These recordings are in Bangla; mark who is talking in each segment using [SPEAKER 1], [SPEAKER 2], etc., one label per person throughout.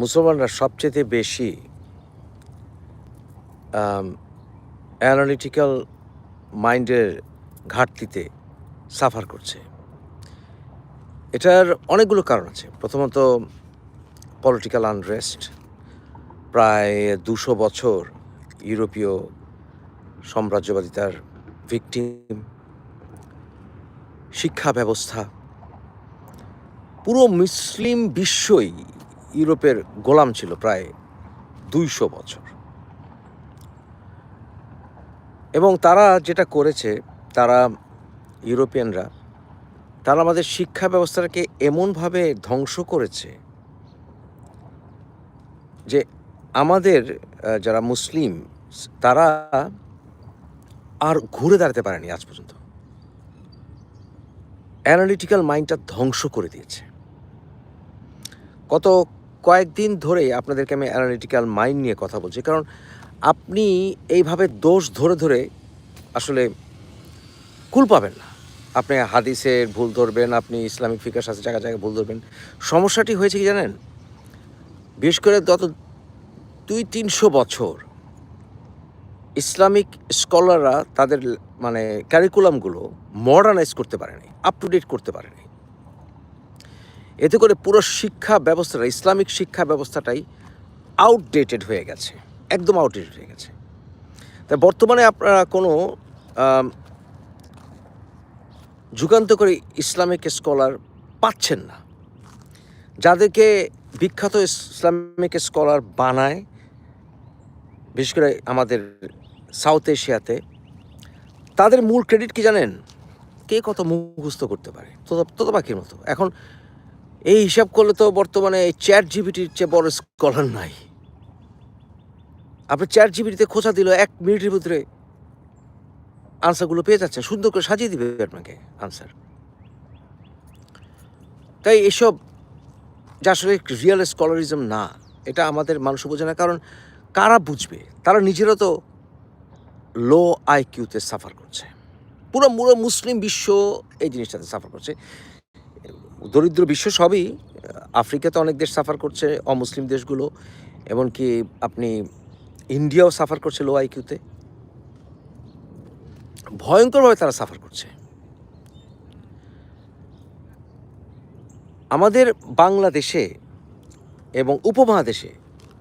[SPEAKER 1] মুসলমানরা সবচেয়ে বেশি অ্যানালিটিক্যাল মাইন্ডের ঘাটতিতে সাফার করছে। এটার অনেকগুলো কারণ আছে। প্রথমত পলিটিক্যাল আনরেস্ট প্রায় দুশো বছর ইউরোপীয় সাম্রাজ্যবাদিতার ভিকটিম শিক্ষা ব্যবস্থা, পুরো মুসলিম বিশ্বই ইউরোপের গোলাম ছিল প্রায় দুইশো বছর। এবং তারা যেটা করেছে, তারা ইউরোপিয়ানরা, তারা আমাদের শিক্ষা ব্যবস্থাটাকে এমনভাবে ধ্বংস করেছে যে আমাদের যারা মুসলিম, তারা আর ঘুরে দাঁড়াতে পারেনি আজ পর্যন্ত। অ্যানালিটিক্যাল মাইন্ডটা ধ্বংস করে দিয়েছে। গত কয়েকদিন ধরে আপনাদেরকে আমি অ্যানালিটিক্যাল মাইন্ড নিয়ে কথা বলছি। কারণ আপনি এইভাবে দোষ ধরে ধরে আসলে কুল পাবেন না। আপনি হাদিসের ভুল ধরবেন, আপনি ইসলামিক ফিকার সাথে জায়গায় জায়গায় ভুল ধরবেন। সমস্যাটি হয়েছে কি জানেন? বিশেষ করে গত দুই, তিনশো বছর ইসলামিক স্কলাররা তাদের মানে ক্যারিকুলামগুলো মডার্নাইজ করতে পারেনি আপ টু ডেট করতে পারেনি। এতে করে পুরো শিক্ষা ব্যবস্থাটা, ইসলামিক শিক্ষা ব্যবস্থাটাই আউটডেটেড হয়ে গেছে, একদম আউটডেটেড হয়ে গেছে। তাই বর্তমানে আপনারা কোনো যুগান্তকারী ইসলামিক স্কলার পাচ্ছেন না। যাদেরকে বিখ্যাত ইসলামিক স্কলার বানায়, বিশেষ করে আমাদের সাউথ এশিয়াতে, তাদের মূল ক্রেডিট কি জানেন? কে কত মুখস্থ করতে পারে? তোতা তোতা পাখির মতো। এখন এই হিসাব করলে তো বর্তমানে চ্যাট জিবিটির চেয়ে বড় স্কলার নাই। আপনি চ্যাট জিবিটিতে খোঁচা দিল এক মিনিটের ভিতরে আনসারগুলো পেয়ে যাচ্ছে, সুন্দর করে সাজিয়ে দিবে আপনাকে আনসার তাই এসব যা আসলে রিয়েল স্কলারিজম না, এটা আমাদের মানুষ বোঝে না, কারণ কারা বুঝবে? তারা নিজেরা তো লো আইকিউতে সাফার করছে। পুরো পুরো মুসলিম বিশ্ব এই জিনিসটাতে সাফার করছে। দরিদ্র বিশ্ব সবই আফ্রিকাতে অনেক দেশ সাফার করছে, অমুসলিম দেশগুলো, এমনকি আপনি ইন্ডিয়াও সাফার করছে লো আইকিউতে ভয়ঙ্করভাবে তারা সাফার করছে। আমাদের বাংলাদেশে এবং উপমহাদেশে,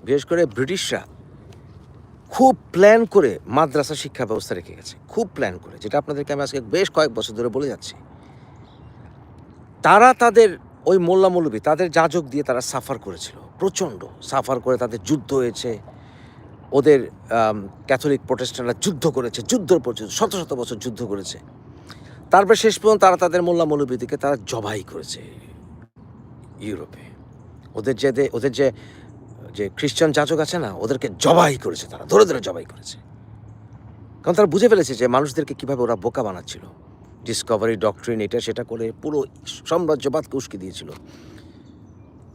[SPEAKER 1] বিশেষ করে ব্রিটিশরা খুব প্ল্যান করে মাদ্রাসা শিক্ষা ব্যবস্থা রেখে গেছে। খুব প্ল্যান করে, যেটা আপনাদেরকে আমি আজকে বেশ কয়েক বছর ধরে বলে যাচ্ছি। তারা তাদের ওই মোল্লা মৌলবী তাদের যাজক দিয়ে তারা সাফার করেছিল। প্রচণ্ড সাফার করে তাদের যুদ্ধ হয়েছে। ওদের ক্যাথলিক প্রোটেস্ট্যান্টরা যুদ্ধ করেছে যুদ্ধ পর্যন্ত শত শত বছর যুদ্ধ করেছে। তারপর শেষ পর্যন্ত তারা তাদের মোল্লা মৌলবীদিকে তারা জবাই করেছে ইউরোপে। ওদের যে ওদের যে যে খ্রিস্টান যাজক আছে না, ওদেরকে জবাই করেছে তারা, ধরে ধরে জবাই করেছে। কারণ তারা বুঝে ফেলেছে যে মানুষদেরকে কীভাবে ওরা বোকা বানাচ্ছিল। ডিসকভারি ডক্ট্রিন এটা সেটা করে পুরো সাম্রাজ্যবাদকে উস্কে দিয়েছিল।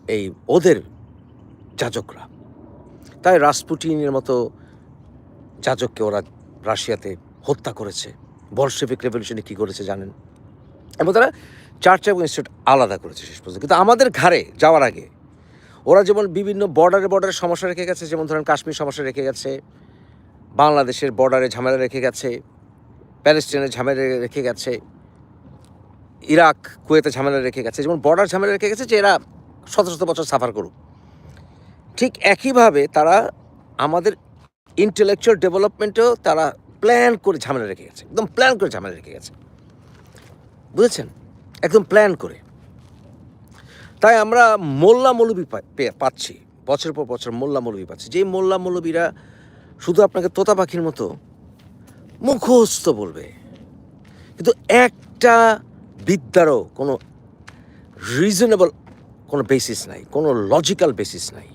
[SPEAKER 1] এই ওদের যাজকরা। তাই রাসপুটিনের মতো যাজককে ওরা রাশিয়াতে হত্যা করেছে। বলশেভিক রেভলিউশনে কী করেছে জানেন? এবং তারা চার্চ এবং ইনস্টিটিউট আলাদা করেছে শেষ পর্যন্ত। কিন্তু আমাদের ঘাড়ে যাওয়ার আগে ওরা যেমন বিভিন্ন বর্ডারে বর্ডারে সমস্যা রেখে গেছে, যেমন ধরেন কাশ্মীর সমস্যা রেখে গেছে, বাংলাদেশের বর্ডারে ঝামেলা রেখে গেছে প্যালেস্টাইনের ঝামেলা রেখে গেছে, ইরাক, কুয়েতে ঝামেলা রেখে গেছে, যেমন বর্ডার ঝামেলা রেখে গেছে যে এরা শত শত বছর সাফার করুক। ঠিক একইভাবে তারা আমাদের ইন্টেলেকচুয়াল ডেভেলপমেন্টেও তারা প্ল্যান করে ঝামেলা রেখে গেছে, একদম প্ল্যান করে ঝামেলা রেখে গেছে। বুঝেছেন? একদম প্ল্যান করে। তাই আমরা মোল্লা মৌলবি পাচ্ছি বছর পর বছর মোল্লা মৌলবি পাচ্ছি। যেই মোল্লা মৌলবীরা শুধু আপনাকে তোতা পাখির মতো মুখস্থ বলবে। কিন্তু একটা বিদ্যারও কোনো রিজনেবল কোনো বেসিস নাই, কোনো লজিক্যাল বেসিস নাই।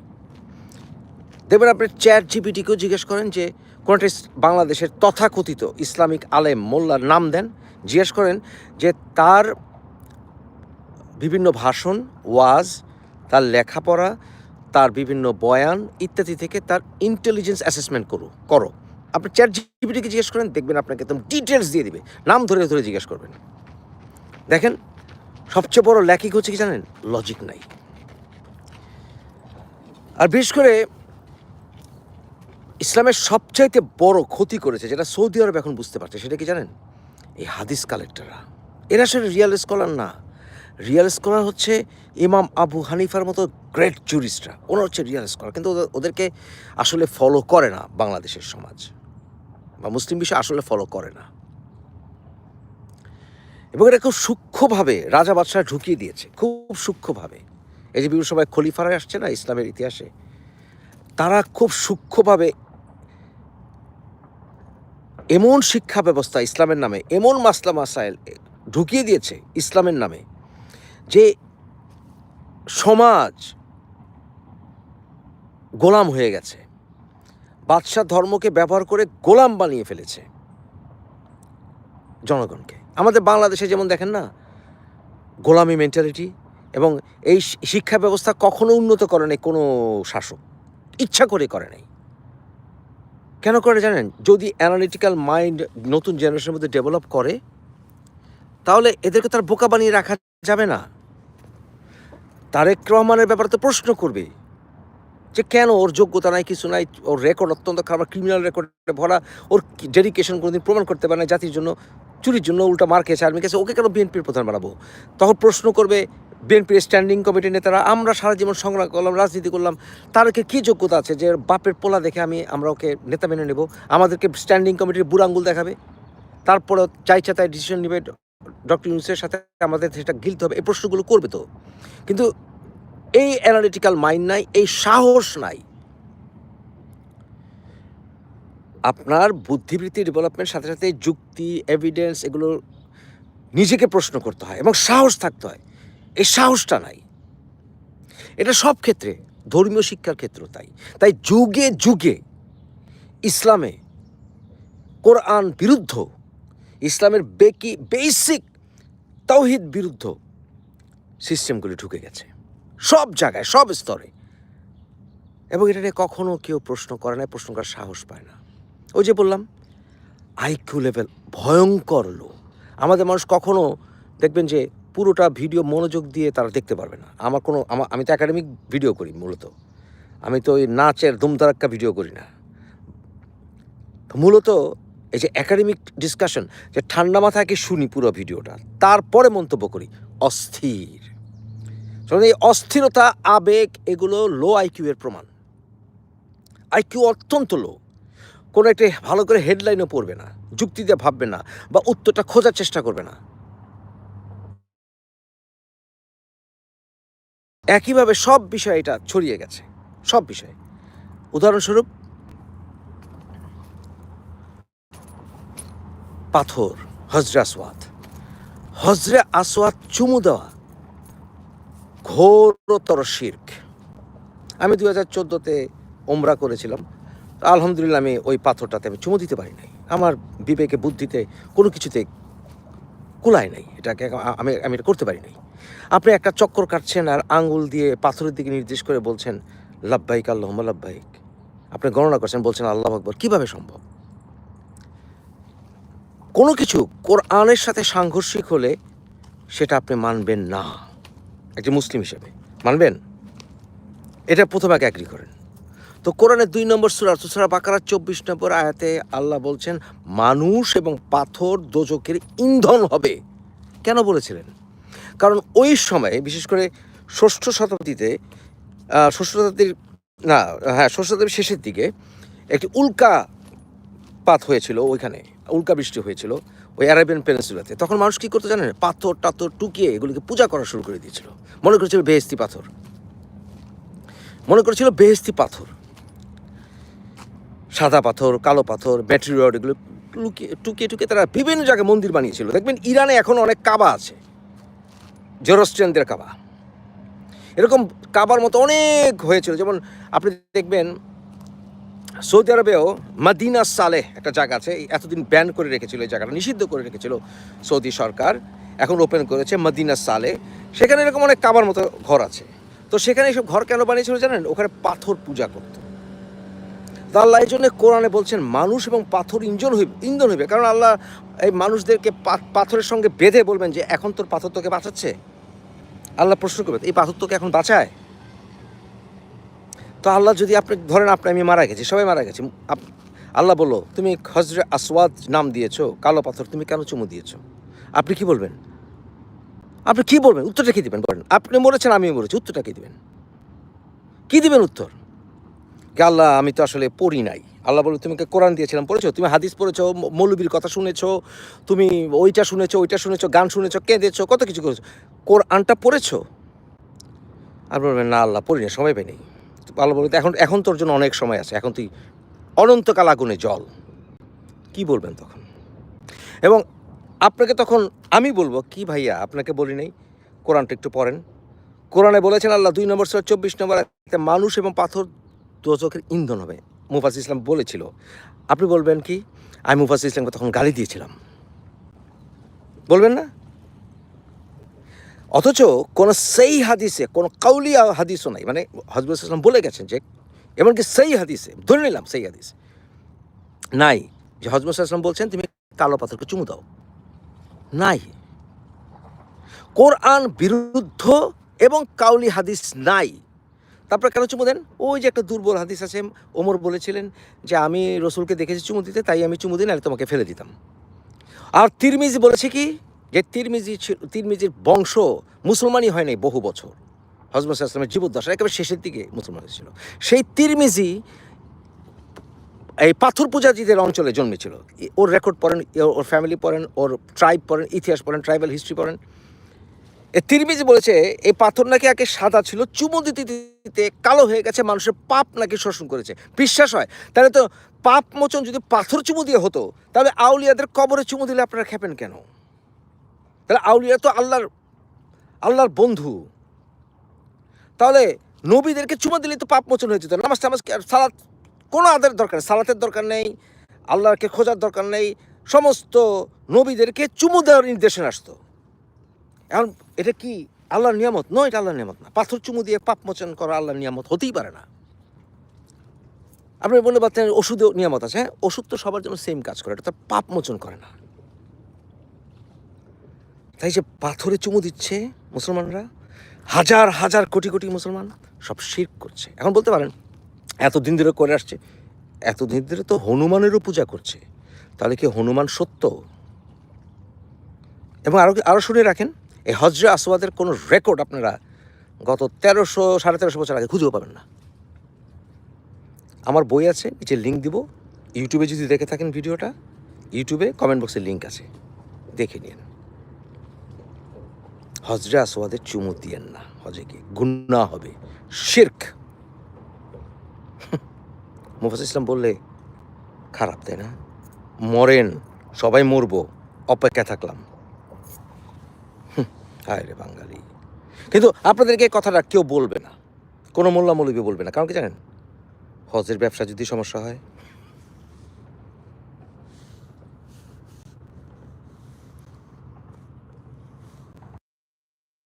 [SPEAKER 1] দেখবেন আপনি চ্যাট জিপিটিকেও জিজ্ঞেস করেন যে কোনটা বাংলাদেশের তথাকথিত ইসলামিক আলেম মোল্লার নাম দেন। জিজ্ঞেস করেন যে, তার বিভিন্ন ভাষণ, ওয়াজ, তার লেখাপড়া, তার বিভিন্ন বয়ান ইত্যাদি থেকে তার ইন্টেলিজেন্স অ্যাসেসমেন্ট করো করো। আপনি চ্যাট জিপিটিকে জিজ্ঞেস করেন, দেখবেন আপনাকে একদম ডিটেলস দিয়ে দিবে। নাম ধরে ধরে জিজ্ঞেস করবেন। দেখেন, সবচেয়ে বড় ল্যাকিং হচ্ছে কি জানেন? লজিক নাই। আর বিশেষ করে ইসলামের সবচাইতে বড় ক্ষতি করেছে, যেটা সৌদি আরব এখন বুঝতে পারছে, সেটা কি জানেন? এই হাদিস কালেক্টররা এরা আসলে রিয়াল স্কলার না। রিয়াল স্কলার হচ্ছে ইমাম আবু হানিফার মতো গ্রেট জুরিস্টরা ওরা হচ্ছে রিয়াল স্কলার কিন্তু ওদের- ওদেরকে আসলে ফলো করে না বাংলাদেশের সমাজ। বা মুসলিম বিশ্ব আসলে ফলো করে না। এবং এটা খুব সূক্ষ্মভাবে রাজা বাদশাহ ঢুকিয়ে দিয়েছে, খুব সূক্ষ্মভাবে। এই যে বিভিন্ন সময় খলিফারা আসছে না ইসলামের ইতিহাসে, তারা খুব সূক্ষ্মভাবে এমন শিক্ষা ব্যবস্থা ইসলামের নামে, এমন মাসলা মাসাইল ঢুকিয়ে দিয়েছে ইসলামের নামে যে সমাজ গোলাম হয়ে গেছে। বাদশাহ ধর্মকে ব্যবহার করে গোলাম বানিয়ে ফেলেছে জনগণকে। আমাদের বাংলাদেশে যেমন দেখেন না, গোলামি মেন্টালিটি এবং এই শিক্ষা ব্যবস্থা কখনো উন্নত করে নাই কোনো শাসক। ইচ্ছা করে করে নাই। কেন করে জানেন? যদি অ্যানালিটিক্যাল মাইন্ড নতুন জেনারেশনের মধ্যে ডেভেলপ করে, তাহলে এদেরকে তার বোকা বানিয়ে রাখা যাবে না। তারেক রহমানের ব্যাপারে তো প্রশ্ন করবে যে কেন ওর যোগ্যতা নাই, কিছু নাই, ওর রেকর্ড অত্যন্ত খারাপ ক্রিমিনাল রেকর্ডে ভরা, ওর ডেডিকেশন কোনোদিন প্রমাণ করতে পারে না জাতির জন্য, চুরির জন্য উল্টা মার খেয়েছে আর্মি কাছে, ওকে কেন বিএনপির প্রধান বানাবো? তখন প্রশ্ন করবে বিএনপির স্ট্যান্ডিং কমিটির নেতারা, আমরা সারা জীবন সংগ্রাম করলাম, রাজনীতি করলাম তারকে কী যোগ্যতা আছে যে বাপের পোলা দেখে আমি, আমরা ওকে নেতা মেনে নেব, আমাদেরকে স্ট্যান্ডিং কমিটির বুড়ো আঙ্গুল দেখাবে? তারপরে চাইছে তাই ডিসিশন নেবে ডক্টর ইউনুসের সাথে আমাদের সেটা গিলতে হবে, এই প্রশ্নগুলো করবে তো। কিন্তু এই অ্যানালিটিক্যাল মাইন্ড নাই, এই সাহস নাই। আপনার বুদ্ধিবৃত্তি ডেভেলপমেন্ট সাথে সাথে যুক্তি এভিডেন্স এগুলো নিজেকে প্রশ্ন করতে হয় এবং সাহস থাকতে হয়। এই সাহসটা নাই। এটা সব ক্ষেত্রে, ধর্মীয় শিক্ষার ক্ষেত্রেও তাই। তাই যুগে যুগে ইসলামে কোরআন বিরুদ্ধ, ইসলামের বেকি বেসিক তৌহিদ বিরুদ্ধ সিস্টেমগুলি ঢুকে গেছে। সব জায়গায়, সব স্তরে। এবং এটা নিয়ে কখনও কেউ প্রশ্ন করে না, প্রশ্ন করার সাহস পায় না। ওই যে বললাম আইকিউ লেভেল ভয়ঙ্কর লো আমাদের মানুষ কখনও দেখবেন যে পুরোটা ভিডিও মনোযোগ দিয়ে তারা দেখতে পারবে না। আমার কোনো, আমার, আমি তো একাডেমিক ভিডিও করি মূলত। আমি তো ওই নাচের দুমদারাক্কা ভিডিও করি না। মূলত এই যে একাডেমিক ডিসকাশন যে ঠান্ডা মাথায় শুনি পুরো ভিডিওটা তারপরে মন্তব্য করি, অস্থির। এই অস্থিরতা, আবেগ এগুলো লো আইকিউ এর প্রমাণ। আইকিউ অত্যন্ত লো কোনো একটা ভালো করে হেডলাইনও পড়বে না, যুক্তি দিয়ে ভাববে না, বা উত্তরটা খোঁজার চেষ্টা করবে না। একইভাবে সব বিষয় এটা ছড়িয়ে গেছে, সব বিষয়ে। উদাহরণস্বরূপ, পাথর হজরে আসওয়াত হজরে আসওয়াত চুমু দেওয়া। ঘোরতর শির্ক। আমি দু হাজার চোদ্দোতে ওমরা করেছিলাম। আলহামদুলিল্লাহ আমি ওই পাথরটাতে আমি চুমু দিতে পারি নাই। আমার বিবেকে, বুদ্ধিতে কোনো কিছুতে কুলায় নাই। এটাকে আমি আমি এটা করতে পারি নাই। আপনি একটা চক্কর কাটছেন আর আঙ্গুল দিয়ে পাথরের দিকে নির্দেশ করে বলছেন লাভবাহিক আল্লাহ লাভবাহিক আপনি গণনা করছেন, বলছেন, আল্লাহ আকবর, কীভাবে সম্ভব? কোনো কিছু কোরআনের সাথে সাংঘর্ষিক হলে সেটা আপনি মানবেন না। একজন মুসলিম হিসেবে। মানবেন? এটা প্রথমে আগে অ্যাগ্রি করেন। তো কোরআনের দুই নম্বর সুরা সুরা বাকারার চব্বিশ নম্বর আয়াতে আল্লাহ বলছেন, মানুষ এবং পাথর দোজকের ইন্ধন হবে। কেন বলেছিলেন? কারণ ওই সময়ে, বিশেষ করে ষষ্ঠ শতাব্দীতে ষষ্ঠ শতাব্দীর, না হ্যাঁ ষষ্ঠ শতাব্দীর শেষের দিকে একটি উল্কা পাত হয়েছিল ওইখানে, উল্কা বৃষ্টি হয়েছিল। ওই অ্যারাবিয়ান পেনিসুলাতে তখন মানুষ কী করতে জানেন? পাথর টাথর টুকিয়ে এগুলিকে পূজা করা শুরু করে দিয়েছিল। মনে করেছিল বেহেস্তি পাথর। মনে করেছিল বেহেস্তি পাথর। সাদা পাথর, কালো পাথর ব্যাটারি রড এগুলো লুকিয়ে, টুকিয়ে টুকিয়ে তারা বিভিন্ন জায়গায় মন্দির বানিয়েছিল। দেখবেন ইরানে এখন অনেক কাবা আছে। জেরোস্ট্রিয়ানদের কাবা। এরকম কাবার মতো অনেক হয়েছিল। যেমন আপনি দেখবেন সৌদি আরবেও মাদিনা সালেহ একটা জায়গা আছে এতদিন ব্যান করে রেখেছিল, এই জায়গাটা নিষিদ্ধ করে রেখেছিল সৌদি সরকার। এখন ওপেন করেছে মাদিনা সালে সেখানে এরকম অনেক কাবার মতো ঘর আছে। তো সেখানে এইসব ঘর কেন বানিয়েছিল জানেন? ওখানে পাথর পূজা করতো। আল্লাহ এই জন্য কোরআনে বলছেন, মানুষ এবং পাথর ইঞ্জন হইবে, ইন্ধন হইবে। কারণ আল্লাহ এই মানুষদেরকে পাথরের সঙ্গে বেঁধে বলবেন যে, এখন তোর পাথর তোকে বাঁচাচ্ছে? আল্লাহ প্রশ্ন করবে এই পাথর তোকে এখন বাঁচায়? তো আল্লাহ যদি আপনি, ধরেন আপনি, আমি মারা গেছি, সবাই মারা গেছি। আল্লাহ বলো তুমি হজরে আসওয়াদ নাম দিয়েছ, কালো পাথর, তুমি কেন চুমু দিয়েছ? আপনি কি বলবেন? আপনি কি বলবেন? উত্তরটা কি দিবেন? বলেন। আপনি মরেছেন, আমিও মরেছি, উত্তরটা কি দিবেন? কি দিবেন উত্তর? কে আল্লাহ, আমি তো আসলে পড়ি নাই। আল্লাহ বলে তুমি কোরআন দিয়েছিলাম, পড়েছো? তুমি হাদিস পড়েছো মৌলবীর কথা শুনেছো, তুমি ওইটা শুনেছো ওইটা শুনেছো, গান শুনেছো, কেঁদেছো, কত কিছু করেছ? কোরআনটা পড়েছো? আর বলবেন, না, আল্লাহ, পড়ি না সময় পাই নেই। তো আল্লাহ বলবে এখন এখন তোর জন্য অনেক সময় আছে। এখন তুই অনন্তকাল আগুনে জল কি বলবেন তখন? এবং আপনাকে তখন আমি বলব, কি ভাইয়া, আপনাকে বলি নাই? কোরআনটা একটু পড়েন। কোরআনে বলেছেন, আল্লাহ দুই নম্বর সূরা চব্বিশ নম্বর মানুষ এবং পাথর দোজখের ইন্ধন হবে। মুফাজ ইসলাম বলেছিল। আপনি বলবেন কি? আমি মুফাজ ইসলামকে তখন গালি দিয়েছিলাম। বলবেন না? অথচ কোন সেই হাদিসে, কোন কাউলিয়া হাদিসও নাই। মানে হজরত ইসলাম বলে গেছেন যে, এমনকি সেই হাদিসে, ধরে নিলাম সেই হাদিস নাই যে হজরত ইসলাম বলছেন, তুমি কালো পাথরকে চুমু দাও। নাই। কোরআন বিরুদ্ধ এবং কাউলি হাদিস নাই। তারপরে কেন চুমু দেন? ওই যে একটা দুর্বল হাদিস আছে, ওমর বলেছিলেন যে, আমি রসুলকে দেখেছি চুমু দিতে, তাই আমি চুমু দিই, নাহলে তোমাকে ফেলে দিতাম। আর তিরমিজ বলেছে কি যে তিরমিজি তিরমিজির বংশ মুসলমানই হয় নাই বহু বছর। হজরত আসলামের জীবদ্দশা একেবারে শেষের দিকে মুসলমান ছিল। সেই তিরমিজি এই পাথর পূজাজিদের অঞ্চলে জন্মেছিল। ওর রেকর্ড পড়েন ওর ফ্যামিলি পড়েন, ওর ট্রাইব পড়েন, ইতিহাস পড়েন ট্রাইবাল হিস্ট্রি পড়েন। এ তিরমিজি বলেছে, এই পাথর নাকি আগে সাদা ছিল, চুমু দিতে দিতে কালো হয়ে গেছে, মানুষের পাপ নাকি শোষণ করেছে। বিশ্বাস হয়? তাহলে তো পাপ মোচন যদি পাথর চুমু দিয়ে হতো, তাহলে আউলিয়াদের কবরে চুমু দিলে আপনারা খেপেন কেন? তাহলে আউলিয়া তো আল্লাহর আল্লাহর বন্ধু। তাহলে নবীদেরকে চুমা দিলে তো পাপ মোচন হয়ে যেত। নামাজ টামাজ সালাত, কোনো আদের দরকার নেই, সালাতের দরকার নেই আল্লাহকে খোঁজার দরকার নেই, সমস্ত নবীদেরকে চুমু দেওয়ার নির্দেশনা আসতো। এখন এটা কি আল্লাহর নিয়ামত? নয় এটা আল্লাহর নিয়ামত না। পাথর চুমু দিয়ে পাপ মোচন করা আল্লাহর নিয়ামত হতেই পারে না। আপনি বলে পাচ্ছেন ওষুধেও নিয়ামত আছে হ্যাঁ? ওষুধ তো সবার জন্য সেম কাজ করে, এটা তো পাপ মোচন করে না। তাই যে পাথরে চুমু দিচ্ছে মুসলমানরা, হাজার হাজার কোটি কোটি মুসলমান সব শির করছে। এখন বলতে পারেন এত দিন ধরে করে আসছে এত দিন ধরে তো হনুমানেরও পূজা করছে। তাহলে কি হনুমান সত্য? এবং আরও আরও শুনে রাখেন, এই হজরে আসওয়াদের কোনো রেকর্ড আপনারা গত তেরোশো, সাড়ে তেরোশো বছর আগে খুঁজেও পাবেন না। আমার বই আছে, নিচে লিঙ্ক দিব। ইউটিউবে যদি দেখে থাকেন ভিডিওটা, ইউটিউবে কমেন্ট বক্সে লিঙ্ক আছে। দেখে নিন। হজরে আসওয়াদের চুমু দিয়েন না। হজে গিয়ে গুন্না হবে। শির্ক। মুফাজ ইসলাম বললে, খারাপ, তাই না? মরেন, সবাই মরবো অপেক্ষা থাকলাম। হায় রে বাঙালি। কিন্তু আপনাদেরকে কথাটা কেউ বলবে না। কোনো মোল্লা মৌলবী বলবে না। কারণ কি জানেন? হজের ব্যবসা যদি সমস্যা হয়